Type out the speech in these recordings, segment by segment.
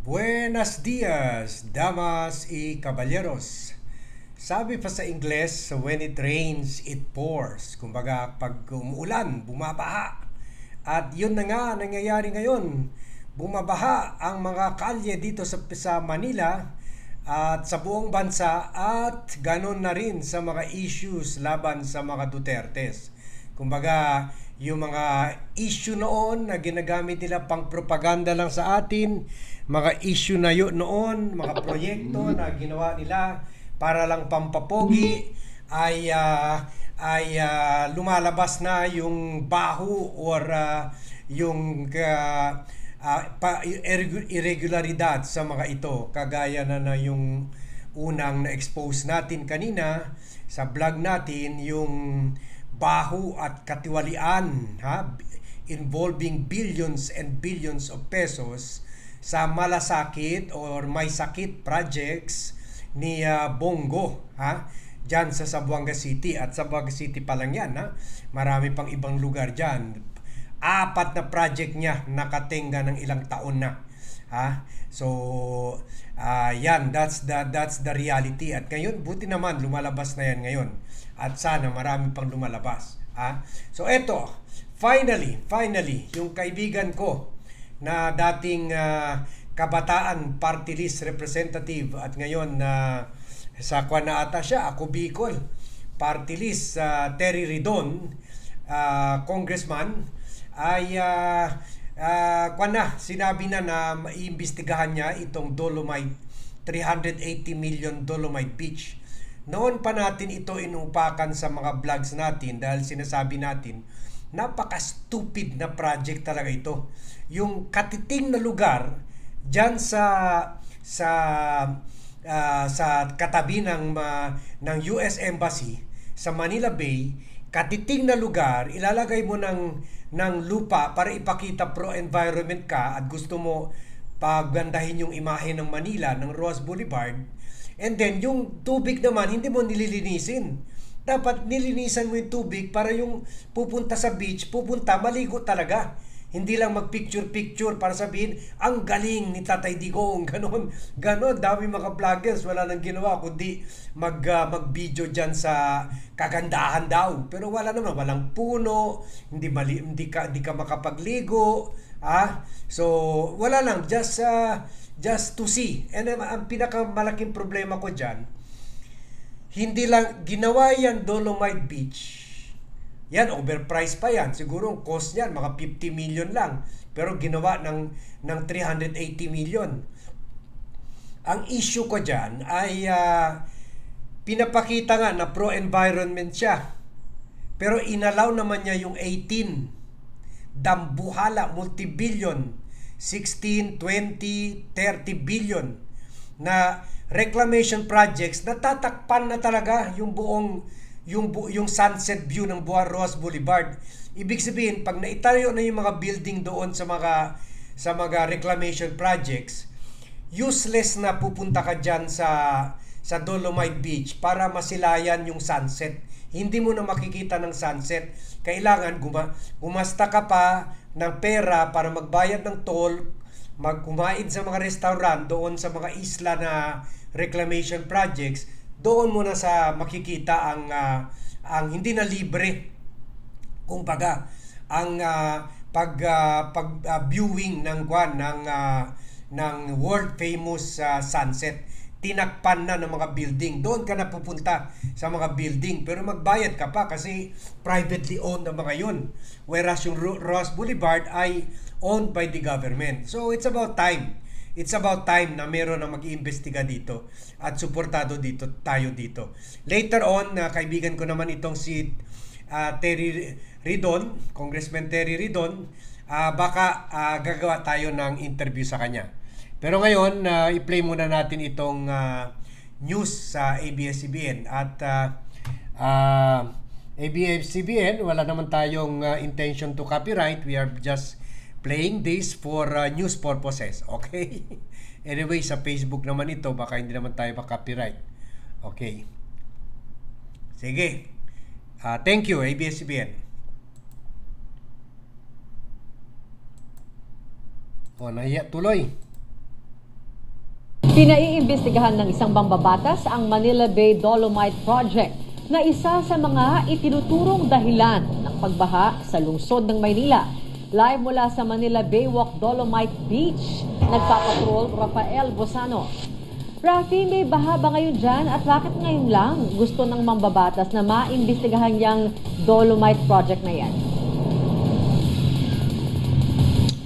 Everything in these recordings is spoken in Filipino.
Buenos dias, damas y caballeros. Sabi pa sa Ingles, when it rains, it pours. Kumbaga, pag umuulan, bumabaha. At yun na nga nangyayari ngayon. Bumabaha ang mga kalye dito sa, sa Manila at sa buong bansa at ganon na rin sa mga issues laban sa mga Dutertes. Kumbaga, yung mga issue noon na ginagamit nila pang propaganda lang sa atin, mga issue na yun noon, mga proyekto na ginawa nila para lang pampapogi ay ah, ay ah, lumalabas na yung baho or ah, yung ka- ah, pa, irregu- irregularidad sa mga ito. Kagaya na na yung unang na-expose natin kanina sa vlog natin yung baho at katiwalian ha? Involving billions and billions of pesos sa malasakit or may sakit projects ni ah, Bongo ha? Diyan sa Zamboanga City. At Zamboanga City pa lang yan ha? Marami pang ibang lugar diyan. Apat na project niya nakatenga ng ilang taon na ha? So ah, yan that's the that's the reality. At ngayon buti naman lumalabas na yan ngayon. At sana marami pang lumalabas ha? So eto finally finally yung kaibigan ko na dating ah, kabataan party list representative. At ngayon na sa kwan na ata siya ako Bicol party list sa Terry Ridon ah, congressman. Ay ah, ah, kwan na sinabi na na maiimbestigahan niya itong Dolomite 380 million Dolomite Beach noon pa natin ito inupakan sa mga vlogs natin dahil sinasabi natin napaka-stupid na project talaga ito. Yung katiting na lugar diyan sa sa ah, sa katabi ng ma- ng US Embassy sa Manila Bay, katiting na lugar, ilalagay mo ng ng lupa para ipakita pro-environment ka at gusto mo pagandahin yung imahe ng Manila ng Roas Boulevard. And then yung tubig naman hindi mo nililinisin. Dapat nilinisan mo yung tubig para yung pupunta sa beach, pupunta maligo talaga. Hindi lang mag-picture-picture para sabihin, ang galing ni Tatay Digong, ganon. Ganon, dami mga vloggers, wala nang ginawa kundi mag, ah, mag-video dyan sa kagandahan daw. Pero wala naman, walang puno, hindi, mali, hindi, ka, hindi ka makapagligo. Ah? So, wala lang, just, ah, just to see. And um, ang pinakamalaking problema ko dyan, hindi lang ginawa yan Dolomite Beach. Yan overpriced pa yan. Siguro ang cost niyan mga 50 million lang. Pero ginawa ng ng 380 million. Ang issue ko diyan ay ah, pinapakita nga na pro-environment siya. Pero inalaw naman niya yung 18 dambuhala multi-billion 16, 20, 30 billion na reclamation projects natatakpan na talaga yung buong yung yung sunset view ng Buwan Roas Boulevard. Ibig sabihin pag naitayo na yung mga building doon sa mga sa mga reclamation projects, useless na pupunta ka diyan sa sa Dolomite Beach para masilayan yung sunset. Hindi mo na makikita ng sunset. Kailangan guma, gumasta ka pa ng pera para magbayad ng toll, magkumain sa mga restaurant doon sa mga isla na reclamation projects, doon mo na sa makikita ang ah, ang hindi na libre. Kumbaga, ang ah, pag ah, pag ah, viewing ng kwan ng ah, ng world famous ah, sunset tinakpan na ng mga building. Doon ka na pupunta sa mga building. Pero magbayad ka pa kasi privately owned ang mga yun. Whereas yung Ro- Ross Boulevard ay owned by the government. So it's about time. It's about time na meron na mag-iimbestiga dito at suportado dito tayo dito. Later on, na kaibigan ko naman itong si ah, Terry Ridon, Congressman Terry Ridon, ah, baka ah, gagawa tayo ng interview sa kanya. Pero ngayon, ah, i-play muna natin itong ah, news sa ABS-CBN at ah, ah, ABS-CBN, wala naman tayong ah, intention to copyright. We are just playing this for ah, news purposes. Okay? anyway, sa Facebook naman ito, baka hindi naman tayo pa-copyright. Okay. Sige. Ah, thank you, ABS-CBN. O, nahiya tuloy. Pinaiimbestigahan ng isang bambabatas ang Manila Bay Dolomite Project na isa sa mga itinuturong dahilan ng pagbaha sa lungsod ng Maynila. Live mula sa Manila Baywalk Dolomite Beach, nagpapatrol Rafael Bosano. Rafi, may baha ba ngayon dyan at bakit ngayon lang gusto ng mambabatas na maimbestigahan yung Dolomite Project na yan?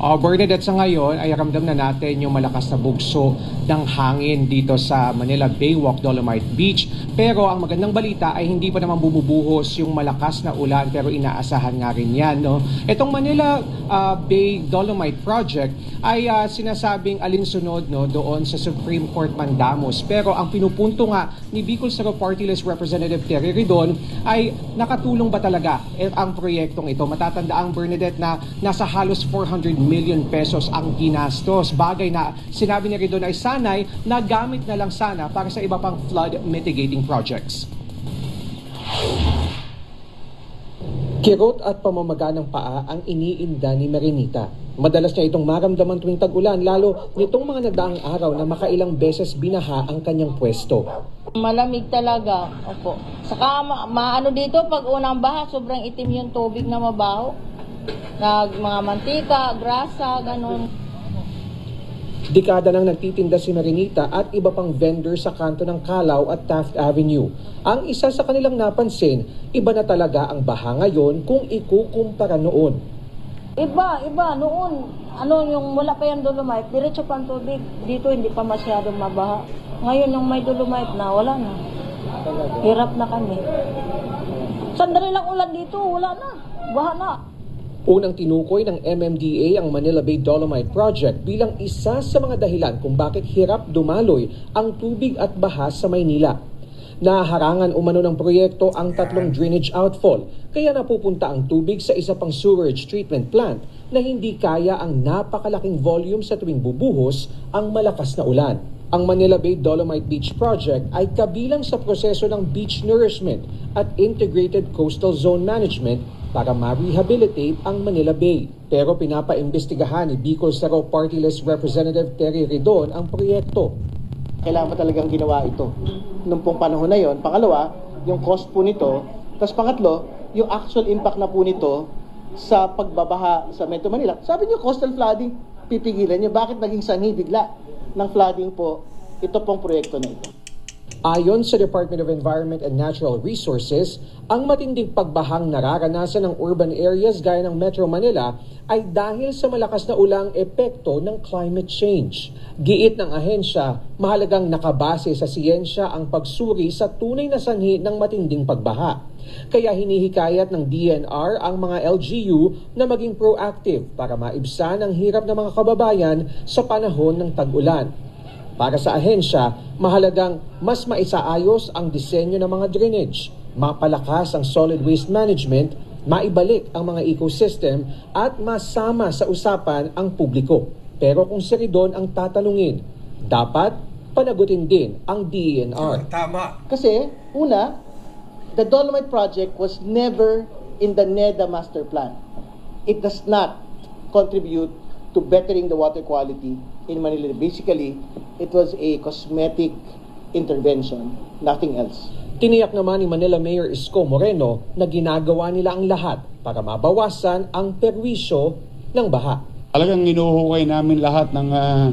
Uh, Bernadette, sa ngayon ay ramdam na natin yung malakas na bugso ng hangin dito sa Manila Baywalk Dolomite Beach. Pero ang magandang balita ay hindi pa naman bumubuhos yung malakas na ulan pero inaasahan nga rin yan. No? Itong Manila uh, Bay Dolomite Project ay uh, sinasabing alinsunod no, doon sa Supreme Court Mandamos. Pero ang pinupunto nga ni Bicol Saro Party List Representative Terry Ridon ay nakatulong ba talaga eh, ang proyektong ito? Matatandaan Bernadette na nasa halos 400 million pesos ang ginastos. Bagay na sinabi ni Ridon ay sanay na gamit na lang sana para sa iba pang flood mitigating projects. Kirot at pamamaga ng paa ang iniinda ni Marinita. Madalas niya itong maramdaman tuwing tag-ulan lalo nitong mga nagdaang araw na makailang beses binaha ang kanyang pwesto. Malamig talaga. Opo. Saka ma- maano dito pag unang baha, sobrang itim yung tubig na mabaho. Nag mga mantika, grasa, ganun. Dekada nang nagtitinda si Marinita at iba pang vendor sa kanto ng Calao at Taft Avenue. Ang isa sa kanilang napansin, iba na talaga ang baha ngayon kung ikukumpara noon. Iba, iba. Noon, ano yung wala pa yung dolomite, diretso pa ang tubig. Dito hindi pa masyadong mabaha. Ngayon yung may dolomite na, wala na. Hirap na kami. Sandali lang ulan dito, wala na. Baha na. Unang tinukoy ng MMDA ang Manila Bay Dolomite Project bilang isa sa mga dahilan kung bakit hirap dumaloy ang tubig at baha sa Maynila. Naharangan umano ng proyekto ang tatlong drainage outfall kaya napupunta ang tubig sa isa pang sewerage treatment plant na hindi kaya ang napakalaking volume sa tuwing bubuhos ang malakas na ulan. Ang Manila Bay Dolomite Beach Project ay kabilang sa proseso ng beach nourishment at integrated coastal zone management para ma-rehabilitate ang Manila Bay. Pero pinapaimbestigahan ni Bicol Saro Party List Representative Terry Ridon ang proyekto. kailangan pa talagang ginawa ito. Nung pong panahon na yon, pangalawa, yung cost po nito, tapos pangatlo, yung actual impact na po nito sa pagbabaha sa Metro Manila. Sabi niyo, coastal flooding, pipigilan niyo. Bakit naging sanhi bigla ng flooding po ito pong proyekto na ito? Ayon sa Department of Environment and Natural Resources, ang matinding pagbahang nararanasan ng urban areas gaya ng Metro Manila ay dahil sa malakas na ulang epekto ng climate change. Giit ng ahensya, mahalagang nakabase sa siyensya ang pagsuri sa tunay na sanhi ng matinding pagbaha. Kaya hinihikayat ng DNR ang mga LGU na maging proactive para maibsan ang hirap ng mga kababayan sa panahon ng tag-ulan. Para sa ahensya, mahalagang mas maisaayos ang disenyo ng mga drainage, mapalakas ang solid waste management, maibalik ang mga ecosystem at masama sa usapan ang publiko. Pero kung si Ridon ang tatanungin, dapat panagutin din ang DENR. Tama. Kasi, una, the Dolomite Project was never in the NEDA master plan. It does not contribute to bettering the water quality in Manila. Basically, it was a cosmetic intervention, nothing else. Tiniyak naman ni Manila Mayor Isko Moreno na ginagawa nila ang lahat para mabawasan ang perwisyo ng baha. Talagang inuhukay namin lahat ng uh,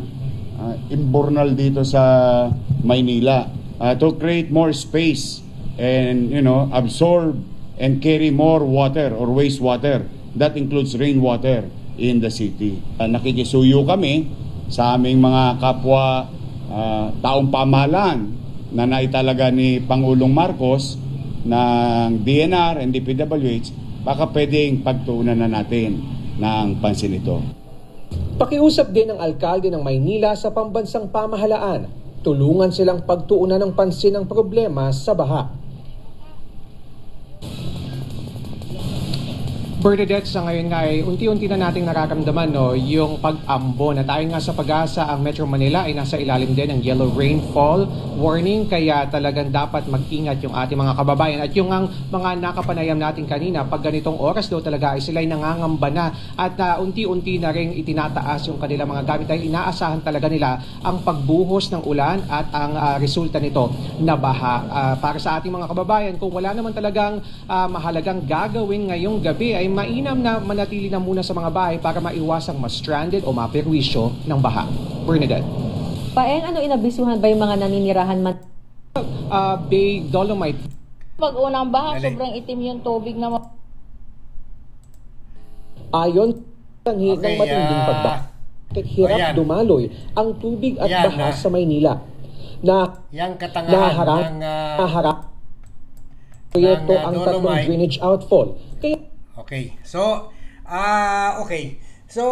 uh, imbornal dito sa Maynila uh, to create more space and you know absorb and carry more water or wastewater. That includes rainwater in the city. Uh, nakikisuyo kami sa aming mga kapwa uh, taong pamahalaan na naitalaga ni Pangulong Marcos ng DNR and DPWH, baka pwedeng pagtuunan na natin ng pansin ito. Pakiusap din ng alkalde ng Maynila sa pambansang pamahalaan. Tulungan silang pagtuunan ng pansin ang problema sa baha. Bernadette, sa ngayon nga ay unti-unti na nating nararamdaman no, yung pag-ambo na tayo nga sa pag-asa ang Metro Manila ay nasa ilalim din ng yellow rainfall warning kaya talagang dapat mag-ingat yung ating mga kababayan at yung ang mga nakapanayam natin kanina pag ganitong oras daw talaga ay sila'y nangangamba na at ah, unti-unti na rin itinataas yung kanilang mga gamit dahil inaasahan talaga nila ang pagbuhos ng ulan at ang ah, resulta nito na baha. Ah, para sa ating mga kababayan kung wala naman talagang ah, mahalagang gagawin ngayong gabi ay mainam na manatili na muna sa mga bahay para maiwasang ma-stranded o maperwisyo ng baha. Bernadette. Paeng, ano inabisuhan ba yung mga naninirahan man? Ah, Bay Dolomite Pag unang baha, Dali. sobrang itim yung tubig na ma- Ayon sa ng Okay, matinding ah, pagbaha. Hirap ayan. dumaloy ang tubig at Yan, baha ah. sa Maynila na Yang katangahan naharap, ng... ah, naharap proyekto ng, ang tatlong drainage outfall. Kaya Okay. So, ah okay. So,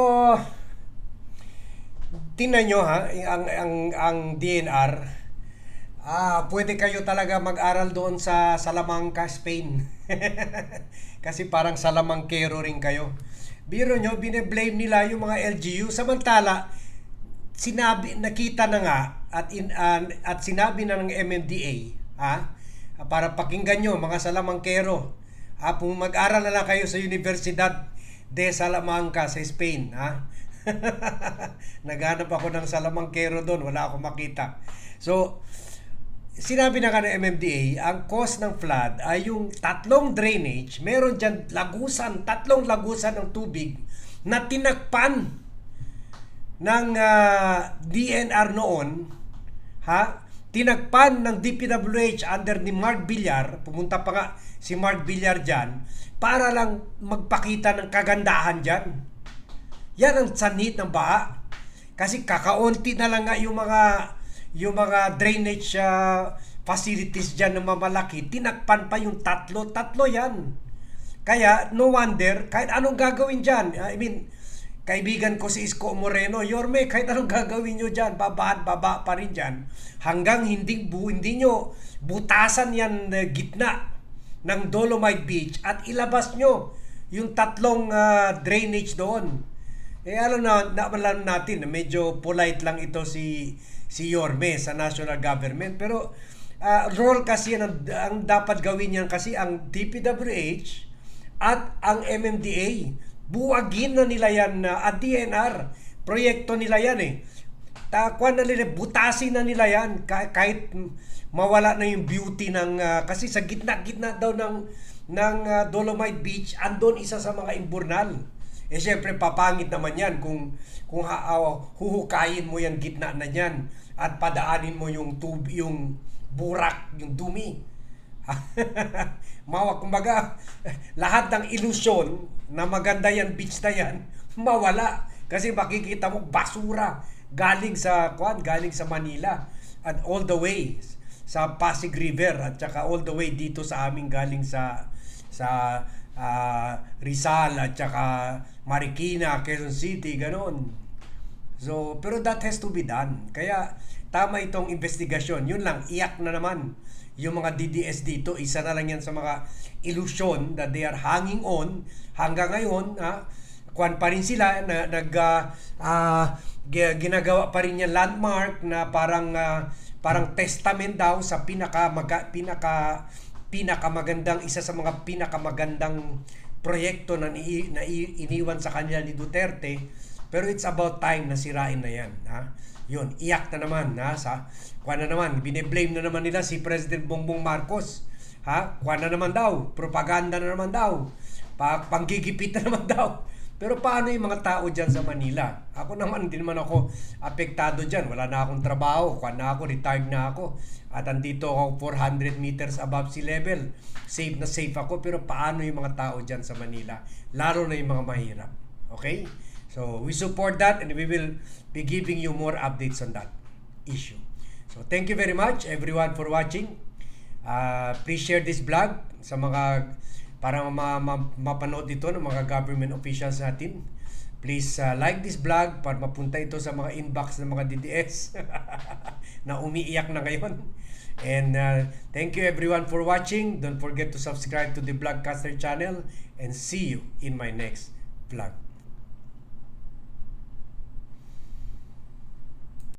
tingnan nyo ha, ang, ang, ang DNR, ah, pwede kayo talaga mag-aral doon sa Salamanca, Spain. Kasi parang Salamangkero rin kayo. Biro nyo, bine-blame nila yung mga LGU. Samantala, sinabi, nakita na nga at, in, ah, at sinabi na ng MMDA, ha, para pakinggan nyo, mga Salamangkero, Ah, mag-aral na lang kayo sa Universidad de Salamanca sa Spain, ha? Naghanap ako ng Salamangkero doon, wala akong makita. So, sinabi na nga ng MMDA, ang cause ng flood ay yung tatlong drainage, meron dyan lagusan, tatlong lagusan ng tubig na tinakpan ng ah, DNR noon, ha? Tinagpan ng DPWH under ni Mark Villar, pumunta pa nga si Mark Villar dyan, para lang magpakita ng kagandahan dyan. Yan ang sanit ng baha. Kasi kakaunti na lang nga yung mga yung mga drainage ah, facilities dyan na mamalaki, tinakpan pa yung tatlo. Tatlo yan. Kaya, no wonder, kahit anong gagawin dyan, I mean, kaibigan ko si Isko Moreno, Yorme, kahit anong gagawin nyo dyan, babaan, baba pa rin dyan, hanggang hindi, bu, hindi nyo butasan yan na gitna ng Dolomite Beach at ilabas nyo yung tatlong ah, drainage doon. Eh alam na, na alam natin na medyo polite lang ito si si Yorme sa national government. Pero ah, role kasi ang, ang dapat gawin yan kasi ang DPWH at ang MMDA buwagin na nila yan na at DNR proyekto nila yan eh Takwan na nila, butasin na nila yan Ka- kahit mawala na yung beauty ng ah, kasi sa gitna-gitna daw ng ng ah, Dolomite Beach andon isa sa mga imburnal. Eh syempre papangit naman yan kung kung ha, ah, huhukayin mo yan gitna na yan at padaanin mo yung tub yung burak, yung dumi. Mawa, kumbaga, lahat ng ilusyon na maganda yan, beach na yan, mawala. Kasi makikita mo basura galing sa kwan, galing sa Manila at all the way sa Pasig River at saka all the way dito sa amin galing sa sa ah, Rizal at saka Marikina, Quezon City, ganon. So, pero that has to be done. Kaya tama itong investigasyon. Yun lang, iyak na naman yung mga DDS dito. Isa na lang yan sa mga illusion that they are hanging on. Hanggang ngayon, ha, kwan pa rin sila na nag ah, gi- ginagawa pa rin yung landmark na parang ah, parang testament daw sa pinaka maga, pinaka pinakamagandang isa sa mga pinakamagandang proyekto na, ni, na iniwan sa kanila ni Duterte pero it's about time na sirain na yan ha yun iyak na naman ha sa kuha na naman bine-blame na naman nila si President Bongbong Marcos ha kuha na naman daw propaganda na naman daw pa, panggigipit na naman daw pero paano yung mga tao dyan sa Manila? Ako naman, hindi naman ako apektado dyan. Wala na akong trabaho. Kuha na ako, retired na ako. At andito ako 400 meters above sea level. Safe na safe ako. Pero paano yung mga tao dyan sa Manila? Lalo na yung mga mahirap. Okay? So, we support that and we will be giving you more updates on that issue. So, thank you very much everyone for watching. Uh, please share this vlog sa mga para ma, ma, mapanood ito ng mga government officials natin Please uh, like this vlog para mapunta ito sa mga inbox ng mga DDS na umiiyak na ngayon. And uh, thank you everyone for watching. Don't forget to subscribe to the Vlogcaster channel and see you in my next vlog.